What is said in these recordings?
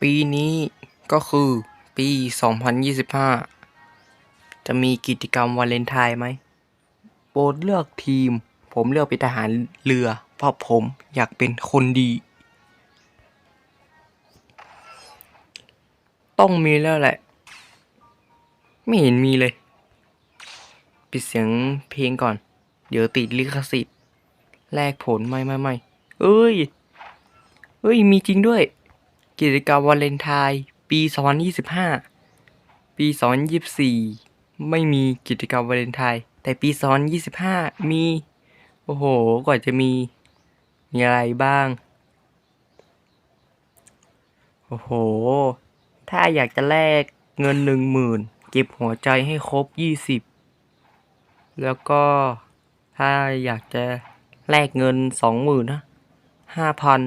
ปีนี้ก็คือปี 2025 จะมีกิจกรรมวาเลนไทน์ไหม โปรดเลือกทีม ผมเลือกเป็นทหารเรือ เพราะผมอยากเป็นคนดี ต้องมีแล้วแหละ ไม่เห็นมีเลย ปิดเสียงเพลงก่อน เดี๋ยวติดลิขสิทธิ์แลกผลไม่ไม่ไม่เอ้ย เอ้ย มีจริงด้วย กิจกรรมวาเลนไทน์ปี 2025 ปี 2024 ไม่มีกิจกรรมวาเลนไทน์แต่ปี 2025 มี โอ้โหกว่าจะมี มีอะไรบ้าง โอ้โห ถ้าอยากจะแลกเงินหนึ่งหมื่นเก็บหัวใจให้ครบ 20 แล้วก็ถ้าอยากจะแลกเงินสองหมื่นนะห้าพัน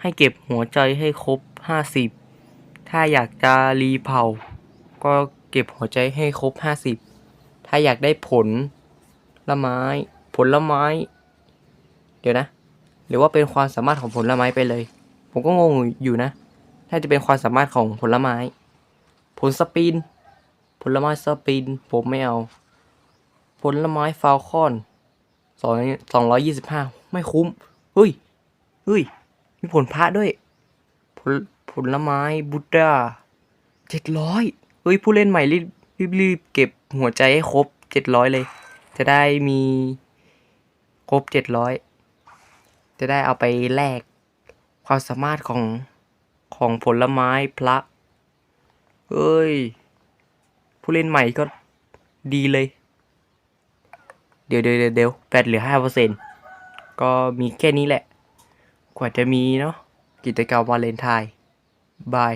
ให้เก็บหัวใจให้ครบห้าสิบถ้าอยากจะรีเผา ก็เก็บหัวใจให้ครบห้าสิบถ้าอยากได้ผลละไม้ ผลละไม้ เดี๋ยวนะ หรือว่าเป็นความสามารถของผลไม้ไปเลย ผมก็งงอยู่นะ ถ้าจะเป็นความสามารถของผลไม้ ผลสปิน ผลไม้สปิน ผมไม่เอา ผลไม้ฟาวคอนสองสองร้อยยี่สิบห้าไม่คุ้ม เฮ้ย เฮ้ย มีผลพระด้วย ผลผลไม้บุตดาเจ็ดร้อยเฮ้ย ผู้เล่นใหม่รีบรีบรีบเก็บหัวใจให้ครบเจ็ดร้อยเลย จะได้มีครบเจ็ดร้อยจะได้เอาไปแลกความสามารถของของผลไม้พระเฮ้ย ผู้เล่นใหม่ก็ดีเลย เดี๋ยวเดี๋ยวเดี๋ยวแบตเหลือห้าเปอร์เซ็นก็มีแค่นี้แหละ กว่าจะมีเนาะกิจกรรมวาเลนไทน์บาย